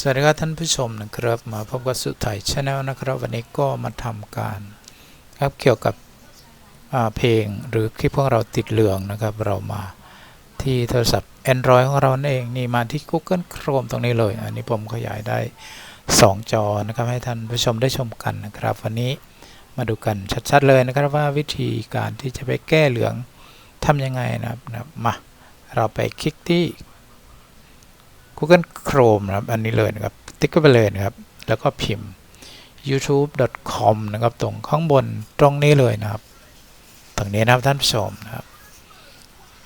สวัสดีครับท่านผู้ชมนะครับมาพบกับสุไทยชาแนลนะครับ วันนี้ก็มาทำการครับเกี่ยวกับเพลงหรือคลิปของเราติดเหลืองนะครับ เรามาที่โทรศัพท์ Android ของเรานั่นเองนี่มาที่ Google Chrome ตรงนี้เลย อันนี้ผมขยายได้ 2 จอนะครับ ให้ท่านผู้ชมได้ชมกันนะครับ วันนี้มาดูกันชัดๆเลยนะครับว่าวิธีการที่จะไปแก้เหลืองทำยังไงนะครับมาเราไปคลิกที่ Google Chrome นะครับอันนี้เลยนะครับติ๊กไปเลยนะครับ แล้วก็พิมพ์ youtube.com นะครับตรงข้างบนตรงนี้เลยนะครับ ตรงนี้นะครับท่านผู้ชมนะครับ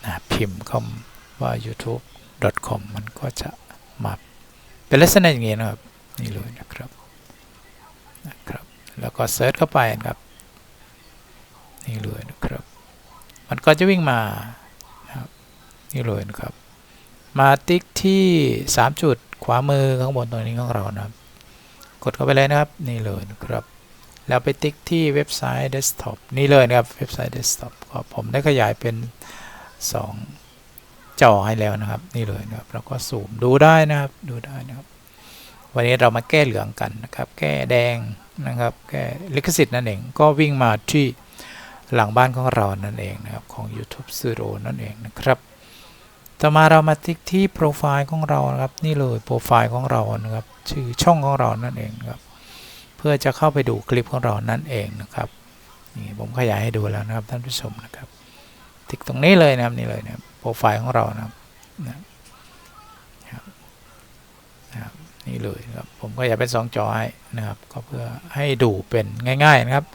นะพิมพ์คำว่า youtube.com มันก็จะมาเป็นลักษณะอย่างนี้นะครับนี่เลยนะครับนะครับ แล้วก็เซิร์ชเข้าไปนะครับนี่เลยนะครับ มันก็จะวิ่งมานะครับนี่เลยนะครับ มาติ๊กที่ 3 จุดขวามือข้างบนตรงนี้ของเรานะครับ กดเข้าไปเลยนะครับนี่เลยครับแล้วไปติ๊กที่เว็บไซต์เดสก์ท็อปนี่เลยนะครับเว็บไซต์เดสก์ท็อปก็ผมได้ขยายเป็น 2 จอให้แล้วนะครับ นี่เลยนะครับแล้วก็ซูมดูได้นะครับดูได้นะครับ วันนี้เรามาแก้เหลืองกันนะครับ แก้แดงนะครับแก้ลิขสิทธิ์นั่นเองก็วิ่งมาที่หลังบ้านของเรานั่นเองนะครับของ YouTube Studio นั่นเองนะครับ ต่อมาเรามาติ๊กที่โปรไฟล์ของเรานะครับนี่เลยโปรไฟล์ของเรานะครับชื่อช่องของเรานั่นเองครับ เพื่อจะเข้าไปดูคลิปของเรานั่นเองนะครับนี่ผมขยายให้ดูแล้วนะครับท่านผู้ชมนะครับ ติ๊กตรงนี้เลยนะครับนี่เลยนะครับโปรไฟล์ของเรานะครับนะครับนี่เลยครับผมก็อยากเป็นสองจอให้นะครับ ก็เพื่อให้ดูเป็นง่าย ๆนะครับ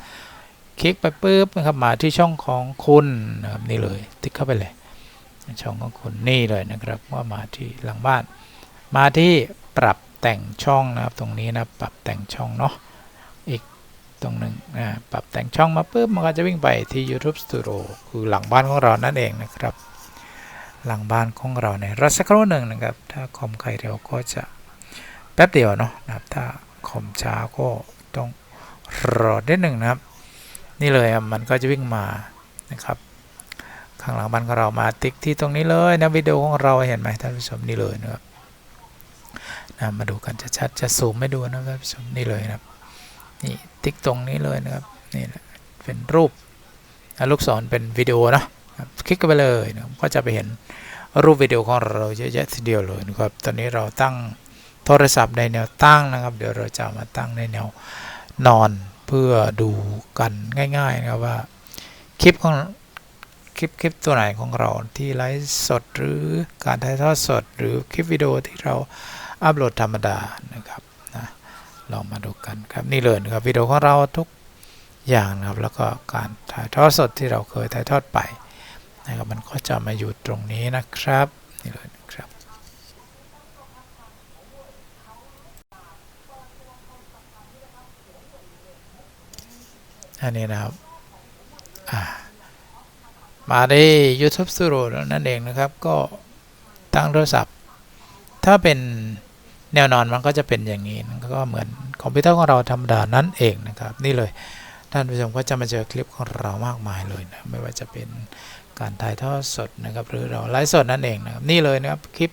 คลิกไปปุ๊บนะครับมาที่ช่องของคุณนะครับนี่เลย ติ๊กเข้าไปเลย ช่องของคุณนี่เลยนะครับว่ามาที่หลังบ้าน มาที่ปรับแต่งช่องนะครับ ตรงนี้นะปรับแต่งช่องเนาะอีกตรงหนึ่งนะปรับแต่งช่องมาปุ๊บมันก็จะวิ่งไปที่ YouTube Studio คือหลังบ้านของเรานั่นเองนะครับ หลังบ้านของเราในรัสักครู่หนึ่งนะครับ ถ้าคอมใครเร็วก็จะแป๊บเดียวเนาะนะครับ ถ้าคอมช้าก็ต้องรอนิดหนึ่งนะครับ นี่เลยมันก็จะวิ่งมานะครับ ข้างหลังบ้านของเรามาติ๊กที่ตรงนี้เลยนะวิดีโอของเราเห็นไหมท่านผู้ชมนี่เลยนะครับนะมาดูกันชัดๆจะซูมไม่ดูนะท่านผู้ชมนี่เลยนะครับนี่ติ๊กตรงนี้เลยนะครับนี่นะเป็นรูปนะลูกศรเป็นวิดีโอนะครับคลิกไปเลยนะก็จะไปเห็นรูปวิดีโอของเราเยอะแยะทีเดียวเลยนะครับตอนนี้เราตั้งโทรศัพท์ในแนวตั้งนะครับ เดี๋ยวเราจะมาตั้งในแนวนอนเพื่อดูกันง่ายๆนะครับว่าคลิปของ คลิปคลิปตัวไหนของเราที่ไลฟ์สดหรือการถ่ายทอดสด หรือคลิปวิดีโอที่เราอัปโหลดธรรมดานะครับนะลองมาดูกันครับนี่เลยนะครับวิดีโอของเราทุกอย่างนะครับแล้วก็การถ่ายทอดสดที่เราเคยถ่ายทอดไปนะครับมันก็จะมาอยู่ตรงนี้นะครับนี่เลยนะครับอันนี้นะครับอ่า มาได้ YouTube Studio นั่นเองนะครับ ก็ตั้งโทรศัพท์ ถ้าเป็นแนวนอนมันก็จะเป็นอย่างนี้ก็เหมือนคอมพิวเตอร์ของเราธรรมดานั่นเองนะครับ นี่เลยท่านผู้ชมก็จะมาเจอคลิปของเรามากมายเลยนะไม่ว่าจะเป็นการถ่ายทอดสดนะครับ หรือเราไลฟ์สดนั่นเองนะครับนี่เลยนะครับคลิป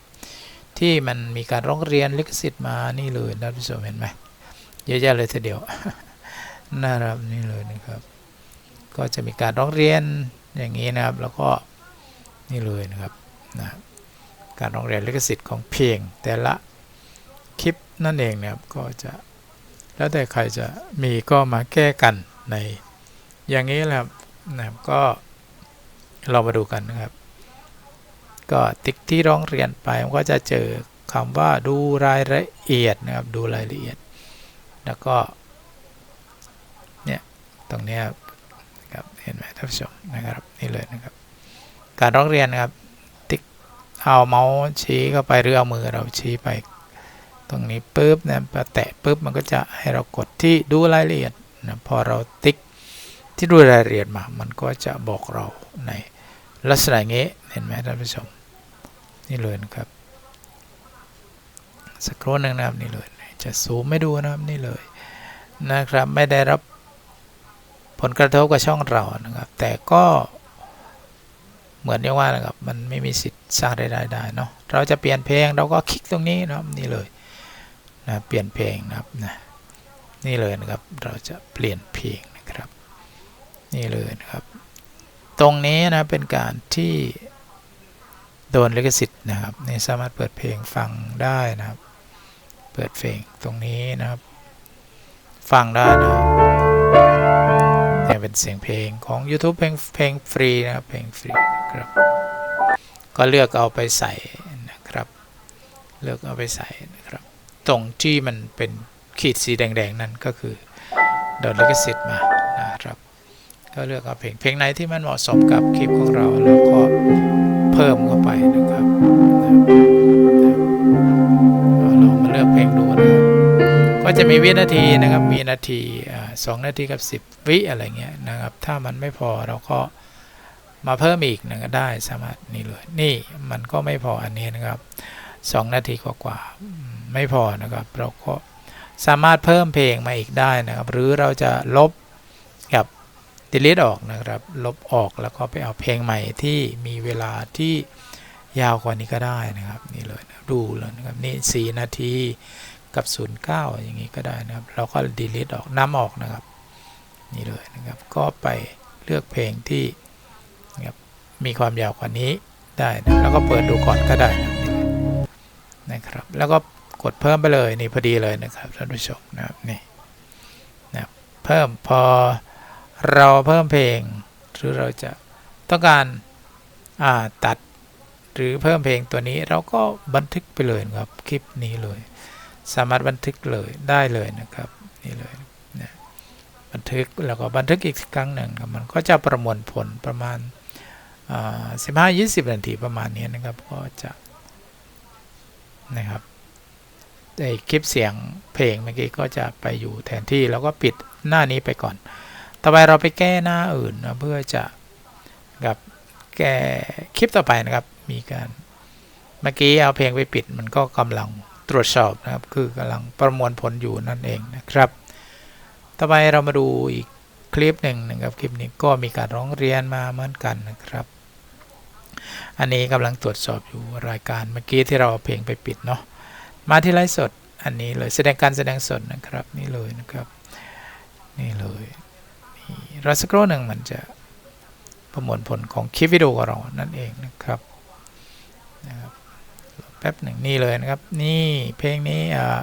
ที่มันมีการร้องเรียนลิขสิทธิ์มานี่เลยท่านผู้ชมเห็นไหมเยอะแยะเลยทีเดียวนะครับนี่เลยนะครับ ก็จะมีการร้องเรียน อย่างนี้นะครับแล้วก็นี่เลยนะครับนะการร้องเรียนลิขสิทธิ์ของเพลงแต่ละคลิปนั่นเองนะครับก็จะแล้วแต่ใครจะมีก็มาแก้กันในอย่างนี้แหละครับนะครับก็เรามาดูกันนะครับ ก็ติ๊กที่ร้องเรียนไปมันก็จะเจอคำว่าดูรายละเอียดนะครับดูรายละเอียด แล้วก็เนี่ยตรงนี้ครับ เห็นไหมท่านผู้ชมนะครับนี่เลยนะครับ การร้องเรียนนะครับติ๊กเอาเมาส์ชี้เข้าไปหรือเอามือเราชี้ไป ตรงนี้ปุ๊บนะพอแตะปุ๊บมันก็จะให้เรากดที่ดูรายละเอียดนะพอเราติ๊กที่ดูรายละเอียดมา มันก็จะบอกเราในลักษณะนี้เห็นไหมท่านผู้ชม นี่เลยนะครับสักครู่หนึ่งนะครับนี่เลยจะซูมไม่ดูนะครับนี่เลยนะครับ ไม่ได้รับ ลกระทบกับช่องเรานะครับ แต่ก็เหมือนที่ว่านะครับมันไม่มีสิทธิ์สร้างรายได้ได้เนาะเราจะเปลี่ยนเพลงเราก็คลิกตรงนี้นะครับนี่เลยนะเปลี่ยนเพลงนะครับนะนี่เลยนะครับเราจะเปลี่ยนเพลงนะครับ นี่เลยนะครับ ตรงนี้นะเป็นการที่โดนลิขสิทธิ์นะครับนี่สามารถเปิดเพลงฟังได้นะครับ เปิดเพลงตรงนี้นะครับ ฟังได้นะครับ เป็นเสียงเพลงของ YouTube เพลงเพลงฟรีนะครับเพลงฟรีนะครับ ก็เลือกเอาไปใส่นะครับ เลือกเอาไปใส่นะครับ ตรงที่มันเป็นขีดสีแดงๆ นั่นก็คือดนลิขสิทธิ์มานะครับ ก็เลือกเอาเพลงเพลงไหนที่มันเหมาะสมกับคลิปของเราแล้วก็เพิ่มเข้าไปนะครับเราลองมาเลือกเพลงดูนะครับ ก็จะมีวินาทีนะครับ มีนาทีสองนาทีกับ 10 วิอะไรเงี้ยนะครับ ถ้ามันไม่พอเราก็มาเพิ่มอีกนะก็ได้สามารถนี่เลยนี่มันก็ไม่พออันนี้นะครับสองนาทีกว่าๆอืมไม่พอนะครับ เราก็สามารถเพิ่มเพลงมาอีกได้นะครับ หรือเราจะลบกับ delete ออกนะครับ ลบออกแล้วก็ไปเอาเพลงใหม่ที่มีเวลาที่ยาวกว่านี้ก็ได้นะครับ นี่เลยนะดูเลยนะครับนี่4นาที กับ 09 อย่างนี้ก็ได้นะครับ เราก็ delete ออกน้ำออกนะครับ นี่เลยนะครับ ก็ไปเลือกเพลงที่นะครับมีความยาวกว่านี้ได้นะแล้วก็เปิดดูก่อนก็ได้นะครับนี่เลยนะครับ แล้วก็กดเพิ่มไปเลยนี่พอดีเลยนะครับท่านผู้ชมนะครับนี่นะครับเพิ่มพอเราเพิ่มเพลง หรือเราจะต้องการาตัดหรือเพิ่มเพลงตัวนี้เราก็บันทึกไปเลยนะครับคลิปนี้เลย สามารถบันทึกเลยได้เลยนะครับนี่เลยนะบันทึกแล้วก็บันทึกอีกครั้งหนึ่งครับมันก็จะประมวลผลประมาณสิบห้ายี่สิบนาทีประมาณนี้นะครับก็จะนะครับไอคลิปเสียงเพลงเมื่อกี้ก็จะไปอยู่แทนที่แล้วก็ปิดหน้านี้ไปก่อน ต่อไปเราไปแก้หน้าอื่นนะเพื่อจะกับแก้คลิปต่อไปนะครับ มีการเมื่อกี้เอาเพลงไปปิดมันก็กำลัง ตรวจสอบนะครับ คือกำลังประมวลผลอยู่นั่นเองนะครับ ต่อไปเรามาดูอีกคลิปหนึ่งนะครับคลิปนี้ก็มีการร้องเรียนมาเหมือนกันนะครับ อันนี้กำลังตรวจสอบอยู่รายการเมื่อกี้ที่เราเอาเพลงไปปิดเนาะมาที่ไลฟ์สดอันนี้เลยแสดงการแสดงสดนะครับนี่เลยนะครับนี่เลยรอสักครู่หนึ่งมันจะประมวลผลของคลิปวิดีโอของเรานั่นเองนะครับ ป๊บหนึ่งนี่เลยนะครับ นี่เพลงนี้อ่า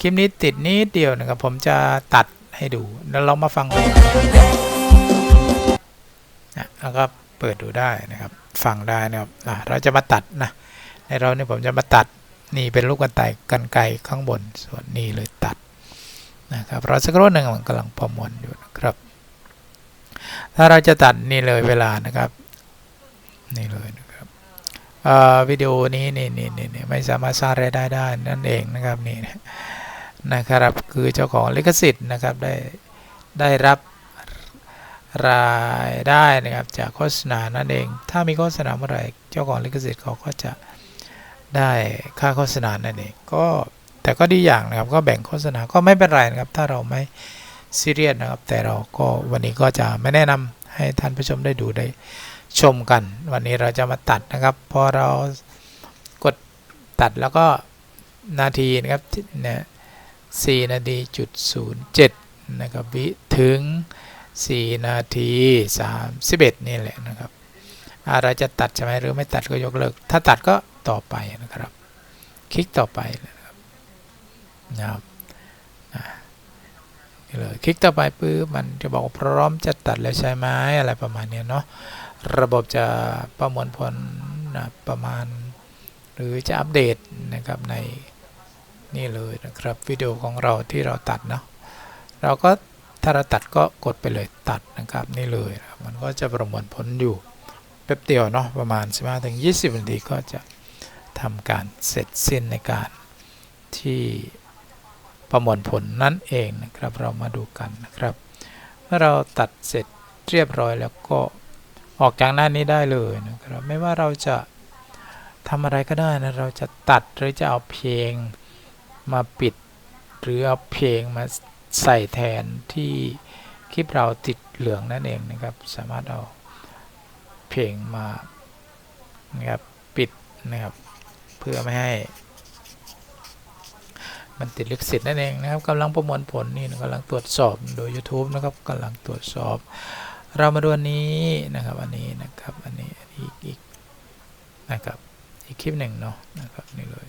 คลิปนี้ติดนิดเดียวนะครับ ผมจะตัดให้ดูแล้วเรามาฟังดูนะแล้วก็เปิดดูได้นะครับ ฟังได้นะครับเราจะมาตัดนะในเราเนี่ยผมจะมาตัดนี่เป็นลูกกันไก่กันไกข้างบนส่วนนี้เลยตัดนะครับรอสักครู่หนึ่งมันกำลังประมวลอยู่นะครับ ถ้าเราจะตัดนี่เลยเวลานะครับ นี่เลยนะ วิดีโอนี้นี่นี่นี่ไม่สามารถสร้างรายได้ได้นั่นเองนะครับนี่นะครับคือเจ้าของลิขสิทธิ์นะครับได้ได้รับรายได้นะครับจากโฆษณานั่นเอง ถ้ามีโฆษณาเมื่อไหร่เจ้าของลิขสิทธิ์เขาก็จะได้ค่าโฆษณานั่นเองก็แต่ก็ดีอย่างนะครับก็แบ่งโฆษณาก็ไม่เป็นไรนะครับ ถ้าเราไม่ซีเรียสนะครับ แต่เราก็วันนี้ก็จะไม่แนะนำให้ท่านผู้ชมได้ดูได้ ชมกัน วันนี้เราจะมาตัดนะครับ พอเรากดตัดแล้วก็นาทีนะครับเนี่ยสี่นาทีจุดศูนย์เจ็ดนะครับวิถึง 4 นาที 31 นี่แหละนะครับเราจะตัดใช่ไหมหรือไม่ตัดก็ยกเลิก ถ้าตัดก็ต่อไปนะครับ คลิกต่อไปนะครับนะครับ เลยคลิกต่อไปปุ๊บมันจะบอกพร้อมจะตัดแล้วใช่ไหมอะไรประมาณนี้เนาะระบบจะประมวลผลนะประมาณ หรือจะอัปเดตนะครับในนี่เลยนะครับวิดีโอของเราที่เราตัดเนาะเราก็ถ้าเราตัดก็กดไปเลยตัดนะครับนี่เลยนะมันก็จะประมวลผลอยู่แป๊บเดียวเนาะประมาณ 15ถึง20 นาทีก็จะทำการเสร็จสิ้นในการที่ ประมวลผลนั่นเองนะครับ เรามาดูกันนะครับ เมื่อเราตัดเสร็จเรียบร้อยแล้วก็ออกจากหน้านี้ได้เลยนะครับ ไม่ว่าเราจะทำอะไรก็ได้นะ เราจะตัดหรือจะเอาเพลงมาปิด หรือเอาเพลงมาใส่แทนที่คลิปเราติดเหลืองนั่นเองนะครับ สามารถเอาเพลงมานะครับปิดนะครับ เพื่อไม่ให้ มันติดลิขสิทธิ์นั่นเองนะครับกำลังประมวลผลนี่กำลังตรวจสอบโดย YouTube นะครับกำลังตรวจสอบ เรามาดูอันนี้นะครับอันนี้นะครับอันนี้อันนี้อีกอีกนะครับอีกคลิปหนึ่งเนาะนะครับนี่เลย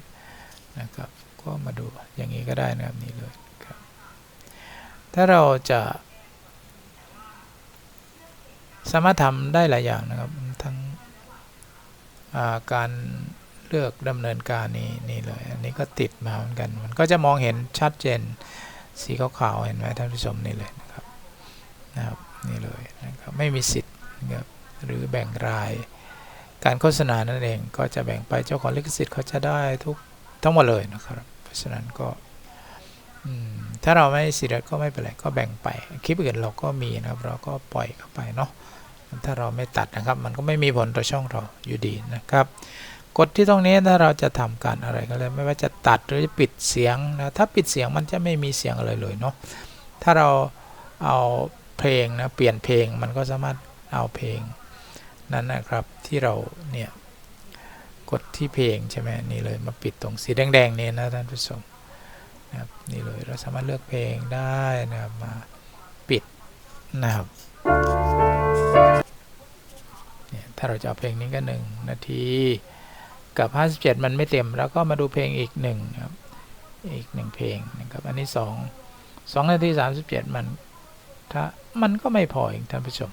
นะครับก็มาดูอย่างนี้ก็ได้นะครับนี่เลยครับถ้าเราจะสามารถทำได้หลายอย่างนะครับทั้งาการ เลือกดำเนินการนี่นี่เลย อันนี้ก็ติดมาเหมือนกัน มันก็จะมองเห็นชัดเจน สีขาวๆเห็นไหมท่านผู้ชมนี่เลยนะครับนะครับนี่เลยนะครับไม่มีสิทธิ์นะครับหรือแบ่งราย การโฆษณานั่นเองก็จะแบ่งไปเจ้าของลิขสิทธิ์เขาจะได้ทุกทั้งหมดเลยนะครับ เพราะฉะนั้นก็ถ้าเราไม่ซีเรียสก็ไม่เป็นไรก็แบ่งไปคลิปอื่นเราก็มีนะครับ เราก็ปล่อยเข้าไปเนาะถ้าเราไม่ตัดนะครับ มันก็ไม่มีผลต่อช่องเราอยู่ดีนะครับ กดที่ตรงนี้ถ้าเราจะทำการอะไรก็เลยไม่ว่าจะตัดหรือจะปิดเสียงนะถ้าปิดเสียงมันจะไม่มีเสียงอะไรเลยเนาะถ้าเราเอาเพลงนะเปลี่ยนเพลงมันก็สามารถเอาเพลงนั้นนะครับที่เราเนี่ยกดที่เพลงใช่ไหมนี่เลยมาปิดตรงสีแดงๆนี่นะท่านผู้ชมนะครับนี่เลยเราสามารถเลือกเพลงได้นะครับมาปิดนะครับเนี่ยถ้าเราจะเอาเพลงนี้ก็หนึ่งนาที กับ 57 มันไม่เต็ม แล้วก็มาดูเพลงอีกหนึ่งครับ อีกหนึ่งเพลงนะครับ อันนี้ 2 2 นาที 37 มัน ถ้ามันก็ไม่พออีกท่านผู้ชม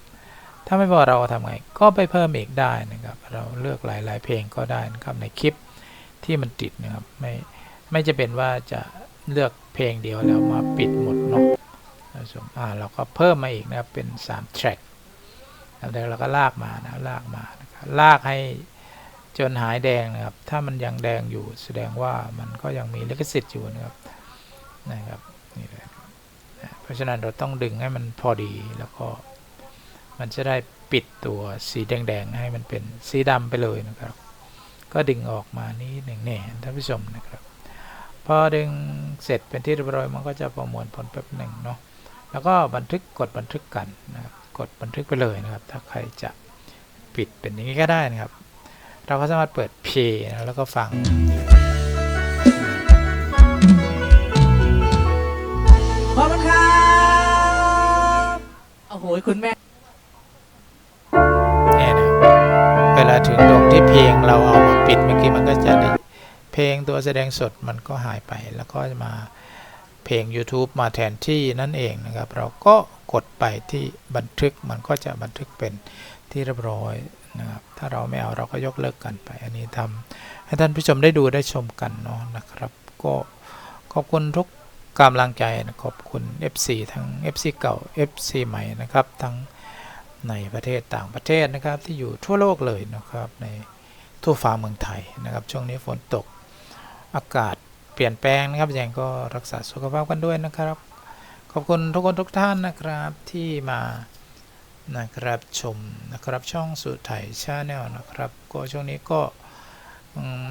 ถ้าไม่พอเราทำไง ก็ไปเพิ่มอีกได้นะครับ เราเลือกหลาย ๆ เพลงก็ได้นะครับในคลิปที่มันติดนะครับ ไม่ ไม่จะเป็นว่าจะเลือกเพลงเดียวแล้วมาปิดหมดเนาะท่านผู้ชมอ่าเราก็เพิ่มมาอีกนะครับ เป็น3 track แล้วเราก็ลากมานะ ลากมานะครับลากให้ จนหายแดงนะครับ ถ้ามันยังแดงอยู่แสดงว่ามันก็ยังมีลิขสิทธิ์อยู่นะครับนะครับนี่เลยนะเพราะฉะนั้นเราต้องดึงให้มันพอดีแล้วก็ มันจะได้ปิดตัวสีแดงๆให้มันเป็นสีดำไปเลยนะครับ ก็ดึงออกมานี้หนึ่งเนี่ยท่านผู้ชมนะครับ พอดึงเสร็จเป็นที่เรียบร้อยมันก็จะประมวลผลแป๊บหนึ่งเนาะแล้วก็บันทึกกดบันทึกกันนะครับกดบันทึกไปเลยนะครับ ถ้าใครจะปิดเป็นอย่างนี้ก็ได้นะครับ เราก็สามารถเปิดเพลงแล้วก็ฟัง ขอบคุณครับโอ้โหคุณแม่เนี่ยนะเวลาถึงตรงที่เพลงเราเอามาปิดเมื่อกี้มันก็จะได้เพลงตัวแสดงสดมันก็หายไปแล้วก็จะมาเพลง YouTube มาแทนที่นั่นเองนะครับ เราก็กดไปที่บันทึกมันก็จะบันทึกเป็นที่เรียบร้อย นะครับถ้าเราไม่เอาเราก็ยกเลิกกันไป อันนี้ทำให้ท่านผู้ชมได้ดูได้ชมกันเนาะนะครับ ก็ขอบคุณทุกกำลังใจนะขอบคุณ FC ทั้ง FC เก่า FC ใหม่นะครับทั้งในประเทศต่างประเทศนะครับที่อยู่ทั่วโลกเลยนะครับในทั่วฟ้าเมืองไทยนะครับ ช่วงนี้ฝนตกอากาศเปลี่ยนแปลงนะครับยังก็รักษาสุขภาพกันด้วยนะครับ ขอบคุณทุกคนทุกท่านนะครับที่มา นะครับชมนะครับช่องสุดไทยชาแนลนะครับ ก็ช่วงนี้ก็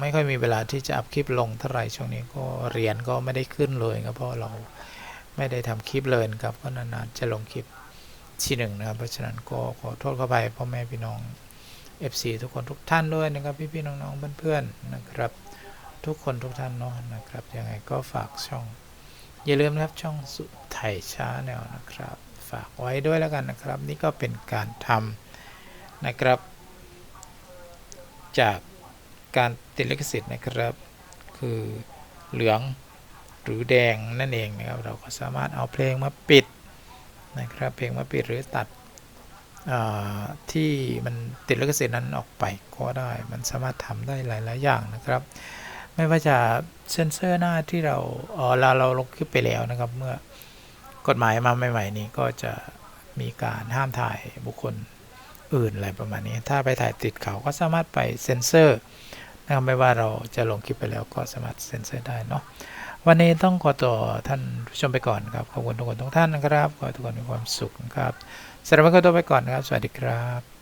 ไม่ค่อยมีเวลาที่จะอัพคลิปลงเท่าไหร่ช่วงนี้ก็เรียนก็ไม่ได้ขึ้นเลยครับเพราะเราไม่ได้ทำคลิปเลยครับก็นานๆจะลงคลิปที่หนึ่งนะครับเพราะฉะนั้นก็ขอโทษเข้าไปพ่อแม่พี่น้อง FC ทุกคนทุกท่านด้วยนะครับพี่ๆน้องๆเพื่อนๆนะครับ ทุกคนทุกท่านเนาะนะครับยังไงก็ฝากช่อง อย่าลืมนะครับช่องสุไทยชาแนลนะครับ ฝากไว้ด้วยแล้วกันนะครับ นี่ก็เป็นการทำนะครับ จากการติดลิขสิทธิ์นะครับ คือเหลืองหรือแดงนั่นเองนะครับ เราก็สามารถเอาเพลงมาปิดนะครับ เพลงมาปิดหรือตัดที่มันติดลิขสิทธิ์นั้นออกไปก็ได้ มันสามารถทำได้หลาย ๆ อย่างนะครับ ไม่ว่าจะเซ็นเซอร์หน้าที่เราเออเราเราลงคลิปไปแล้วนะครับ เมื่อ กฎหมายมาใหม่ๆนี้ก็จะมีการห้ามถ่ายบุคคลอื่นอะไรประมาณนี้ ถ้าไปถ่ายติดเขาก็สามารถไปเซ็นเซอร์นะครับไม่ว่าเราจะลงคลิปไปแล้วก็สามารถเซ็นเซอร์ได้เนาะวันนี้ต้องขอตัวท่านผู้ชมไปก่อนครับขอบคุณทุกคนทุกท่านนะครับขอให้ทุกคนมีความสุขนะครับสำหรับวันนี้ก็ตัวไปก่อนนะครับ สวัสดีครับ